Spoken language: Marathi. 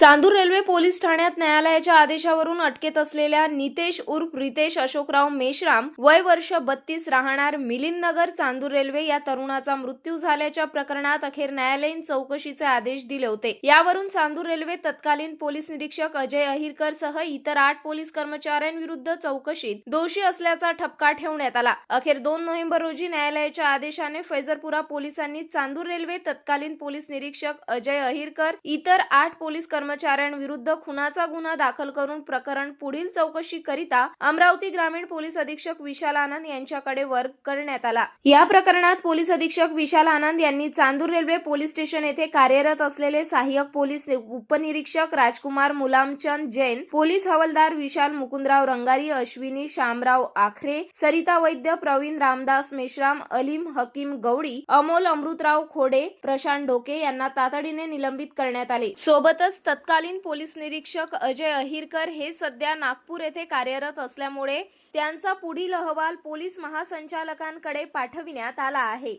चांदूर रेल्वे पोलीस ठाण्यात न्यायालयाच्या आदेशावरून अटकेत असलेल्या नितेश उर्फ रितेश अशोकराव मेश्राम वय वर्ष बत्तीस राहणार मिलिंद नगर चांदूर रेल्वे या तरुणाचा मृत्यू झाल्याच्या प्रकरणात अखेर न्यायालयीन चौकशीचे आदेश दिले होते. यावरून चांदूर रेल्वे तत्कालीन पोलीस निरीक्षक अजय अहिरकर सह इतर आठ पोलीस कर्मचाऱ्यांविरुद्ध चौकशीत दोषी असल्याचा ठपका ठेवण्यात आला. अखेर दोन नोव्हेंबर रोजी न्यायालयाच्या आदेशाने फैजरपुरा पोलिसांनी चांदूर रेल्वे तत्कालीन पोलीस निरीक्षक अजय अहिरकर इतर आठ पोलीस कर्मचाऱ्यांविरुद्ध खुनाचा गुन्हा दाखल करून प्रकरण पुढील चौकशीकरिता अमरावती ग्रामीण पोलीस अधीक्षक विशाल आनंद यांच्याकडे वर्ग करण्यात आला. या प्रकरणात पोलीस अधीक्षक विशाल आनंद यांनी चांदूर रेल्वे पोलीस स्टेशन येथे कार्यरत असलेले सहाय्यक पोलीस उपनिरीक्षक राजकुमार मुलामचंद जैन पोलीस हवालदार विशाल मुकुंदराव रंगारी अश्विनी शामराव आखरे सरिता वैद्य प्रवीण रामदास मेश्राम अलीम हकीम गवडी अमोल अमृतराव खोडे प्रशांत ढोके यांना तातडीने निलंबित करण्यात आले. सोबतच तत्कालीन पोलीस निरीक्षक अजय अहिरकर हे सध्या नागपूर येथे कार्यरत असल्यामुळे त्यांचा पुढील अहवाल पोलीस महासंचालकांकडे पाठविण्यात आला आहे.